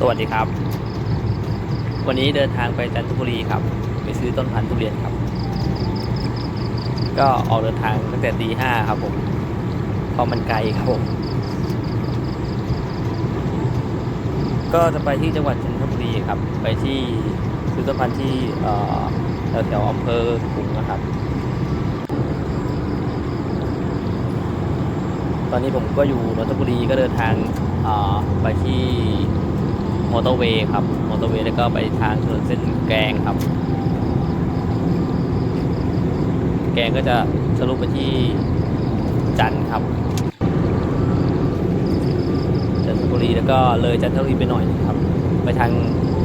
สวัสดีครับ วันนี้เดินทางไปจันทบุรีครับ ไปซื้อต้นพันธุ์ทุเรียนครับ ก็ออกเดินทางตั้งแต่ตีห้าครับผมเพราะมันไกลครับผมก็จะไปที่จังหวัดจันทบุรีครับ ไปที่ซื้อต้นพันธุ์ที่แถวแถวๆอำเภอขุงนะครับ ตอนนี้ผมก็อยู่นนทบุรีก็เดินทางไปที่ อเตอร์เวย์ครับมอเตอร์เวย์แล้วก็ไปทางถนนเส้นแกงครับ แกงก็จะทะลุไปที่จันทร์ครับจันทบุรีแล้วก็เลยจันทบุรีไปหน่อยนึงครับ ไปทาง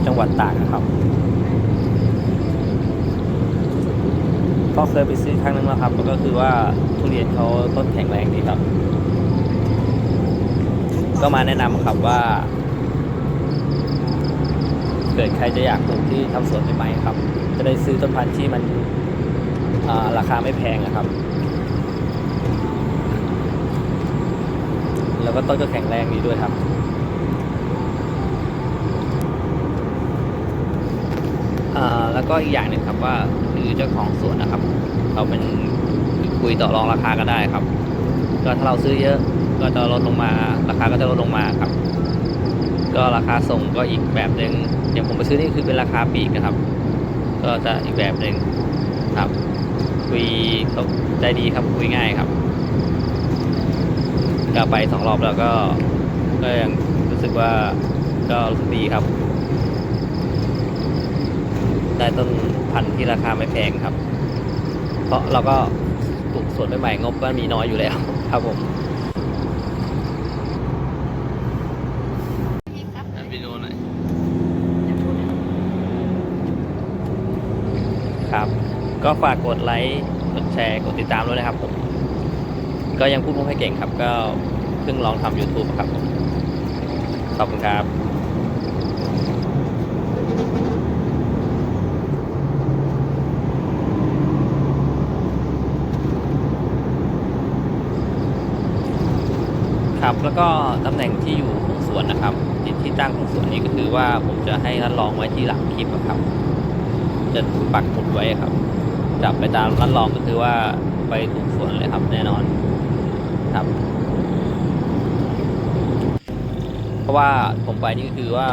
จังหวัดตากครับก็เคยไปซื้อครั้งนึงแล้วครับก็คือว่าทุเรียนเขาต้นแข็งแรงดีครับ ก็มาแนะนำครับว่า กิดใครจะอยากปลูกที่ทำสวนใหม่ๆครับ จะได้ซื้อต้นพันธุ์ที่มันาราคาไม่แพงอะครับ แล้วก็ต้นก็แข็งแรงดีด้วยครับแล้วก็อีกอย่างหนึ่งครับว่าคือเจ้าของสวนนะครับ เราเป็นคุยต่อรองราคาก็ได้ครับ ก็ถ้าเราซื้อเยอะก็จะลดลงมา ราคาก็จะลดลงมาครับ ก็ราคาส่งก็อีกแบบหนึ่ง อย่างผมไปซื้อนี่คือเป็นราคาปีกนะครับ ก็จะอีกแบบหนึ่งครับ คุยเขาใจดีครับคุยง่ายครับก็ไปสองรอบแล้วก็ก็ยังรู้สึกว่าก็รู้สึกดีครับ ได้ต้นพันธุ์ที่ราคาไม่แพงครับ เพราะเราก็ปลูกสวนใหม่ๆงบก็มีน้อยอยู่แล้วครับผม ครับ วิดีโอหน่อย จะพูดนะ ครับ ก็ฝากกดไลค์กดแชร์กดติดตามด้วยนะครับผมก็ยังพูดไม่ค่อยเก่งครับ ก็เพิ่งลองทำ YouTube ครับขอบคุณครับครับแล้วก็ตำแหน่งที่อยู่ของสวนนะครับที่ที่ตั้งของสวนนี้ก็คือว่าผมจะให้ท่านลองไว้ที่หลังคลิปอะครับ จะปักหมุดไว้ครับ จับไปตามท่านลองก็คือว่าไปถูกสวนเลยครับแน่นอนครับ เพราะว่าผมไปนี่ก็คือว่า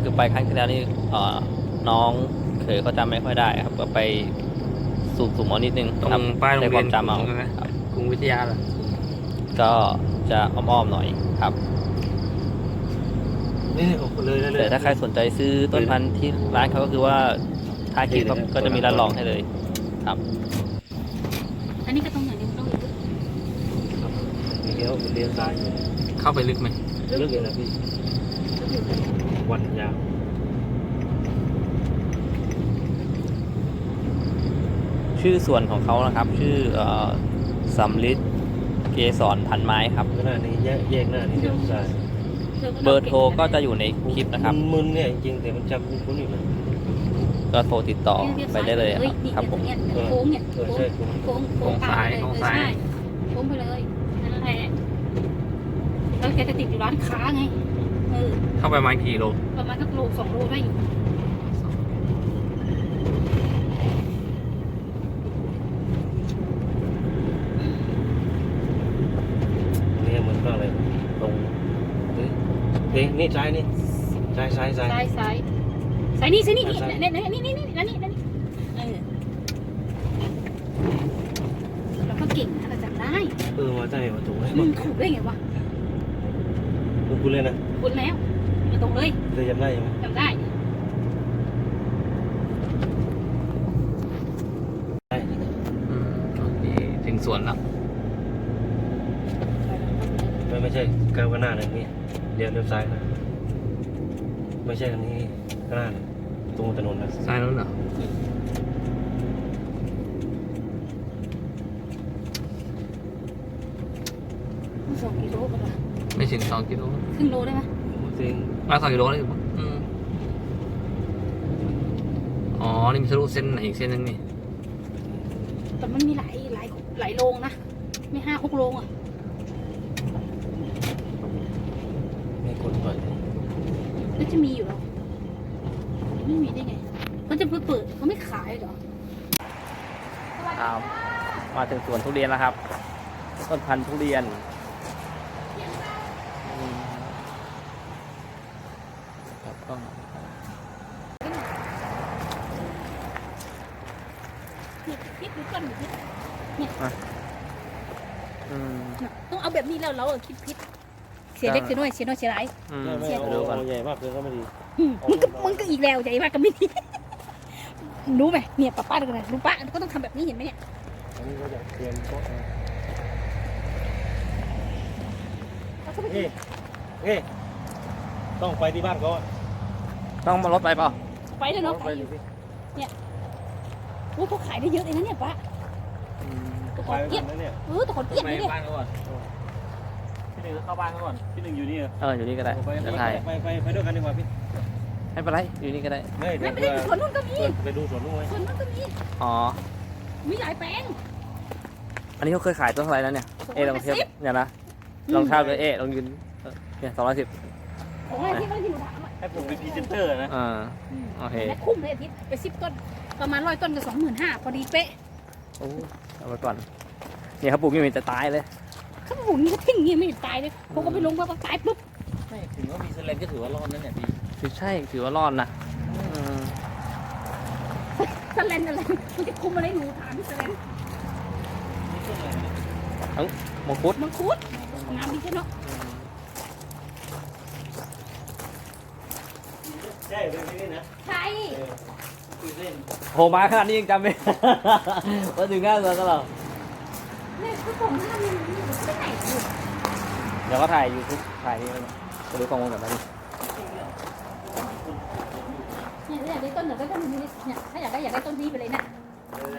คือไปครั้งที่แล้วนี่เอ่อน้องเคยเขาจำไม่ค่อยได้ครับก็ไปสูบสูบเอานิดนึงตรงครับป้ายโรงเรียนใช้ความจำเอาใช่ไหมครับกรุงวิทยาเหรอก็จะอ้อมๆหน่อยครับนี่ออกเลยเลยแต่ถ้าใครสนใจซื้อต้นพันธุ์ที่ร้านเขาก็คือว่าท้ายคลิปเขาก็จะมีร้านรองให้เลย ครับ อันนี้ก็ต้องอย่างนี้มันต้องลึกมีเลี้ยวเลี้ยวซ้ายอยู่เข้าไปลึกไหมลึกอยู่นะพี่ลึกอยู่วันยาวชื่อส่วนของเขานะครับ ชื่อเอ่อสำลิดเกสรพันไม้ครับหน้านี้แยกแยกหน้านี้เลี้ยวซ้ายเบอร์โทรก็จะอยู่ในคลิปนะครับมึนๆเนี่ยจริงๆแต่มันจำคุ้นๆอยู่นะ ก็โทรติดต่อไปได้เลยครับครับผมเนี่ยโค้งเนี่ยเออโค้ใช่งคุ้นโค้งโค้งตามเลยเออใช่โค้งไปเลยนั่นแหละแล้วแกจะติดอยู่ร้านค้าไงเออเข้าไปมากี่โลประมาณสักโลสองโลได้อยู่นี่เหมือนก็อะไรตรงนี่นี่นี่ซ้ายนี่ซ้ายซ้ายซ้ายซ้ายซ้าย ซ้ายนี่ซ้ายนี่นี่นี่นี่นี่นี่นี่นี่นี่เออเราก็เก่งนะเราจำได้เออมาใช่มาถูกไหมมึงถูกได้ไงวะคุณคุณเลยนะคุณแล้วมาตรงเลยเธอจำได้ไหมจำได้ได้อืมโอเคถึงสวนแล้วไม่ไม่ใช่ก้าวข้างหน้าเลยนี่เลี้ยวเลี้ยวซ้ายนะไม่ใช่อันนี้ข้างหน้าเลยต รงถนนนะซ้ายนู้นเหรอสองกิโลกันละไม่ถึงสองกิโลครึ่งโลได้ไหมจริงมาสองกิโลเลยอืมอ๋อ นี่มีทะลุเส้นไหนอีกเส้นนึงนี่ แต่มันมีหลายหลายหลายโรงนะ ไม่ห้าหกโรงอะ ไม่กดก่อนเอก็จะมีอยู่หรอ ไม่มีได้ไงเขาจะเปิดเขาไม่ขายเหรอครับมาถึงสวนทุเรียนแล้วครับต้นพันธุ์ทุเรียนอืมครับก็เนี่ยพริกดูก้อนหนูพริกอืมต้องเอาแบบนี้แล้วเราคิดพิษเสียเล็กเสียน้อยเสียน้อยเสียหลายอืมไม่ไม่เสียเอาดูก่อนเอาใหญ่มากเกินก็ไม่ดีอื มมึงก็มึงก็อีกแล้วใหญ่มากก็ไม่ดีรู้ไหมเนี่ยป้าป้าดูกันนะรู้ป้าก็ต้องทำแบบนี้เห็นไหมเนี่ยอันนี้ก็จะเตรียมโต๊ะเอาแล้วก็ไปเฮ้ยเฮ้ยต้องไปที่บ้านก่อนต้องมารถไปเปล่าไปเลยเนาะไปขายอดิยู่สิโอ้เขาขายได้เยอะเลยนะเนี่ยป้า อืมตะขไปอไปเกียบนั่นเนี่ย เออตะขอเกียบเลยเนี่ย บ้านก่อน พี่หนึ่งเข้าบ้านก่อน พี่หนึ่งอยู่นี่เหรอเอออยู่นี่ก็ได้ไปจะถ่ายไปไปไปด้วยกันดีกว่าพี่ไม่เป็นไรอยู่นี่ก็ได้ไม่เดี๋ไม่ยวไปเพื่ได้อสวนนู้นก็มีไปดูสวนนู้นไว้สวนนู้นก็มีอ๋อมีหลายแปลงอันนี้เขาเคยขายต้นเท่าไหร่แล้วเนี่ยเอะลองเทียบเนี่ยนะลองเท่าเลยเอะลองยืนเออเนี่ยสองร้อยสิบของอะไรที่ไม่ได้ที่หนูถามอะให้ผมเป็นพรีเซนเตอร์นะอ่าโอเคและคุ้มเลยอาทิตย์ไปสิบต้นประมาณร้อยต้นก็สองหมื่นห้าพอดีเป๊ะโอ้เอาไปก่อนเนี่ยเขาปลูกอยังมีแต่ตายเลย เขาบอกนี่ก็ทิ้งอย่างเงี้ยไม่เห็นตายเลยเขาก็ไปลงว่าตายปุ๊บไม่ถึงว่ามีเซเลนก็ถือว่ารอดนั่นเนี่ยพี่คือใช่ถือว่ารอดนะอืมสแลนอะไรมันจะคุมอะไรหนูถามพี่สแลนนี่ต้นอะไรเนี่ยมังคุดมังคุดงามดีใช่เนาะใช่เป็นที่นี่นะใช่เออคุยเล่นโหมาขนาดนี้ยังจำไม่ ว่าถึงง่ายเลยก็เรา เนี่ยคือผมทำมันไปไหนอยู่เดี๋ยวก็ถ่ายยูทูบถ่ายนี่เลยไปดูกล้องวงจรปิดเนี่ยอยากได้ต้นไหนก็ต้นนี้เนี่ยถ้าอยากได้อยากได้ต้นนี้ไปเลยนะเออ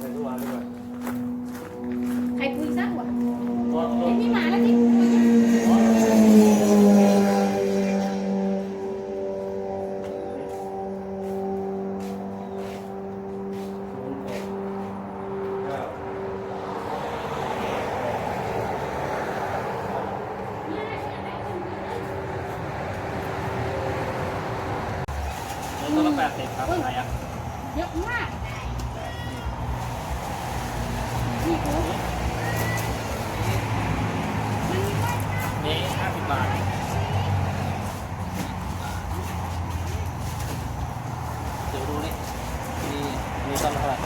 ไปดูวันดีกว่าใครคุยสักวะอ๋ออ๋อไอ้นี่มา ดสิบครับไหนอะเยอะมากนี่กูมันมีว่านี่ห้าสิบบาทเดี๋ยวดูนี่มีมีต้นเท่าไหร่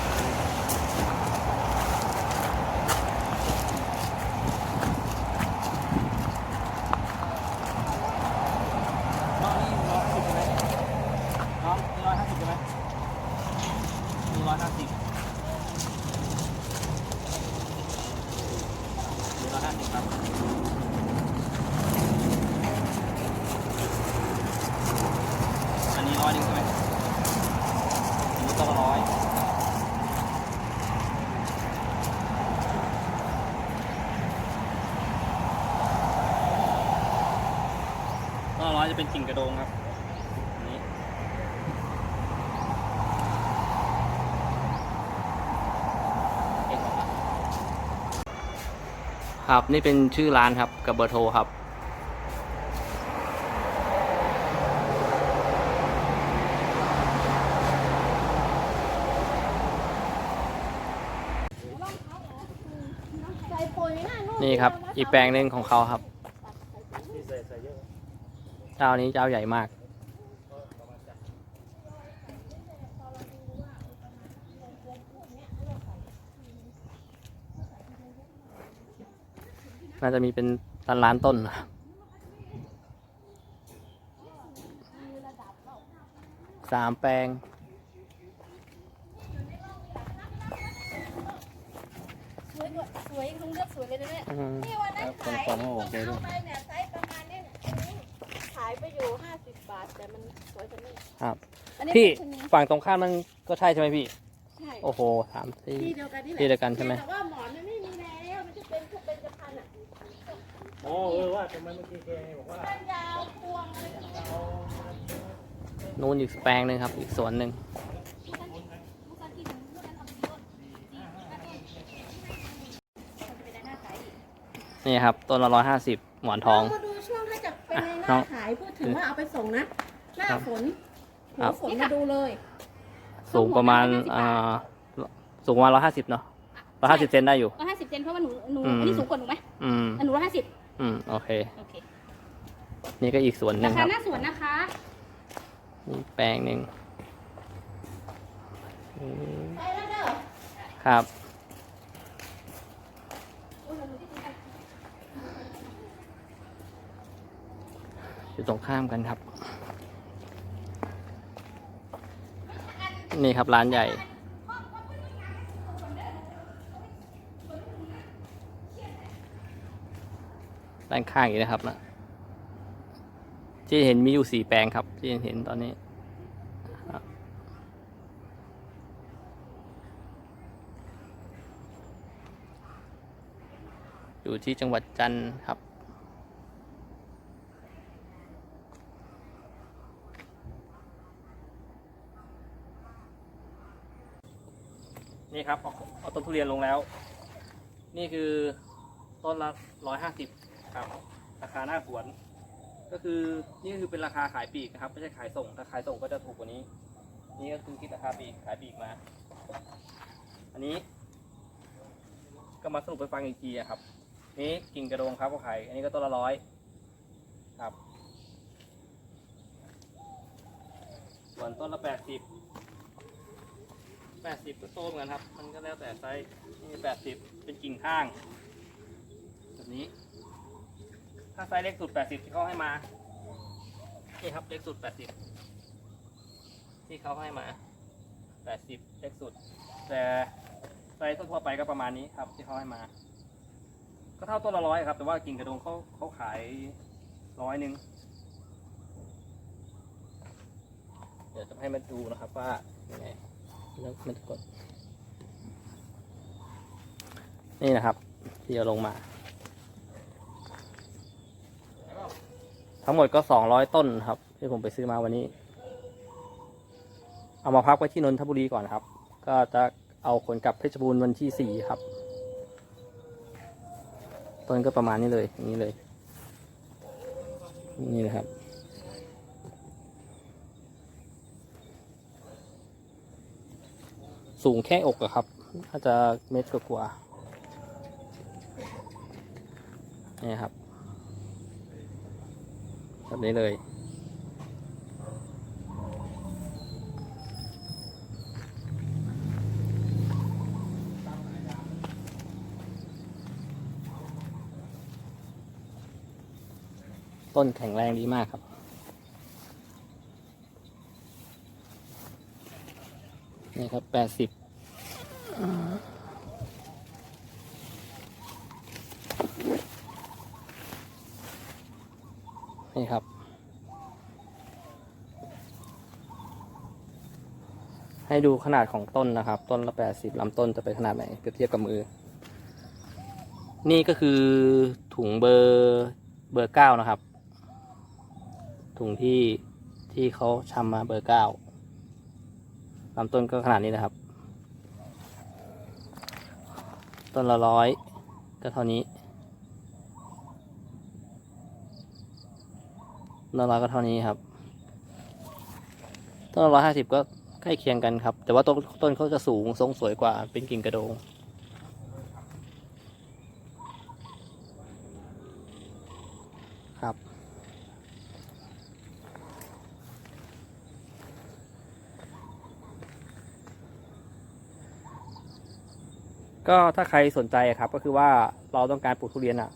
น้องนี่ร้อยห้าสิบใช่ไหมน้องนี่ร้อยห้าสิบใช่ไหมมีร้อยห้าสิบมีร้อยห้าสิบครับ อันนี้ ร้อยหนึงใช่ไหมอันนี้ก็ร้อยก็ร้อยจะเป็นกิ่งกระโดงครับอันนี้เอ็ดครับครับ นี่เป็นชื่อร้านครับ กับเบอร์โทรครับ ใส่ปุ๋ย นี่ครับ อีกแปลงหนึ่งของเขาครับ เจ้านี้เจ้าใหญ่มาก น่าจะมีเป็นล้านล้านต้นนะสามแปลง สวยด้วยสวยลุงเลือกสวยเลยนะเนี่ยอืมนี่วันนั้นคนขายคนเขาโอเคด้เอาวยไปเนี่ยไซส์ประมาณเนี้ยเนี่ยขายไปอยู่ห้าสิบบาทแต่มันสวยกว่านี้ครับ อันนี้พี่เป็นชะนีฝั่งตรงข้ามมันก็ใช่ใช่ไหมพี่ ใช่โอ้โหสามที่ ที่เดียวกันนี่แหละที่เดียวกันใช่ไหม แต่ว่าหมอนมันไม่มีแล้วมันจะเป็นจะเป็นจะพันอะอ๋อเออว่าทำไมเมื่อกี้แกบอกว่าต้นยาวพวงอะไรก็ไม่รู้นู่นอีกแปลงหนึ่งครับ อีกสวนหนึ่ง นี่ครับต้นละร้อยห้าสิบหมอนทองเรามาดูช่วงถ้าจะเป็นในหน้น้าองขายพูดถึงว่าเอาไปส่งนะ หน้าครับฝนครัหับวฝนมาดูเลย สูงประมาณอ่าสูงประมาณร้อยห้าสิบเนาะร้อยห้าสิบเซนได้อยู่ ร้อยห้าสิบเซนเพราะว่าหนูหนูอืม อันนี้สูงกว่าหนูไหมอืมอันหนูร้อยห้าสิบอืมโอเค โอเคนี่ก็อีกส่วนหนึ่รางคคารับหน้าสวนนะคะ นี่แปลงหนึ่งอืมไปแล้วเด้อครับ อยู่ตรงข้ามกันครับ นี่ครับร้านใหญ่ ด้านข้างอีกนะครับนะที่เห็นมีอยู่สี่แปลงครับ ที่เห็นตอนนี้อยู่ที่จังหวัดจันทร์ครับ นี่ครับเอาเอาต้นทุเรียนลงแล้ว นี่คือต้นละร้อยห้าสิบครับ ราคาหน้าสวน ก็คือนี่คือเป็นราคาขายปลีกนะครับไม่ใช่ขายส่ง ถ้าขายส่งก็จะถูกกว่านี้ นี่ก็คือคิดราคาปลีกขายปลีกมา อันนี้ ก็มาสรุปไปฟังอีกทีอะครับ นี่กิ่งกระโดงครับก็ขายอันนี้ก็ต้นละร้อยครับ ส่วนต้นละแปดสิบ แปดสิบก็โตเหมือนกันครับ มันก็แล้วแต่ไซส์นี่แปดสิบเป็นกิ่งข้างแบบนี้ ถ้าไซส์เล็กสุด 80 ที่เขาให้มา นี่ครับเล็กสุด 80 ที่เขาให้มา 80 เล็กสุด แต่ไซส์ทั่วไปก็ประมาณนี้ครับ ที่เขาให้มา ก็เท่าต้นละร้อยครับ แต่ว่ากิ่งกระโดงเขาเขาขายร้อยหนึ่งเดี๋ยวจะให้มาดูนะครับว่ายังไง แล้วมันกด นี่นะครับ ที่เอาลงมา ทั้งหมดก็สองร้อยต้นครับ ที่ผมไปซื้อมาวันนี้ เอามาพักไว้ที่นนทบุรีก่อนครับ ก็จะเอาขนกลับเพชรบูรณ์วันที่สี่ครับต้นก็ประมาณนี้เลยอย่างนี้เลย นี่นะครับ สูงแค่อกอะครับ น่าจะเมตรกว่าๆนี่ครับ แบบนี้เลยต้นแข็งแรงดีมากครับ นี่ครับแปดสิบนี่ครับ ให้ดูขนาดของต้นนะครับ ต้นละแปดสิบลำต้นจะเป็นขนาดไหนเปรียบเทียบกับมือ นี่ก็คือถุงเบอร์เบอร์เก้านะครับ ถุงที่ที่เขาชำมาเบอร์เก้า ลำต้นก็ขนาดนี้นะครับ ต้นละร้อยก็เท่านี้ต้นละร้อยก็เท่านี้ครับ ต้นละร้อยห้าสิบก็ใกล้เคียงกันครับ แต่ว่าต้นต้นเขาจะสูงทรงสวยกว่าเป็นกิ่งกระโดง ก็ถ้าใครสนใจครับก็คือว่าเราต้องการปลูกทุเรียนอะ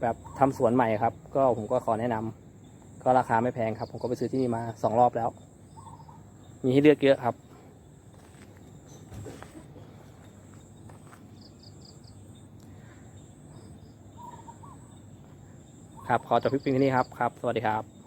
แบบทำสวนใหม่ครับ ก็ผมก็ขอแนะนำก็ราคาไม่แพงครับ ผมก็ไปซื้อที่นี่มาสองรอบแล้ว มีให้เลือกเยอะครับ ครับขอจบคลิปเพียงเท่นี้ครับครับ สวัสดีครับ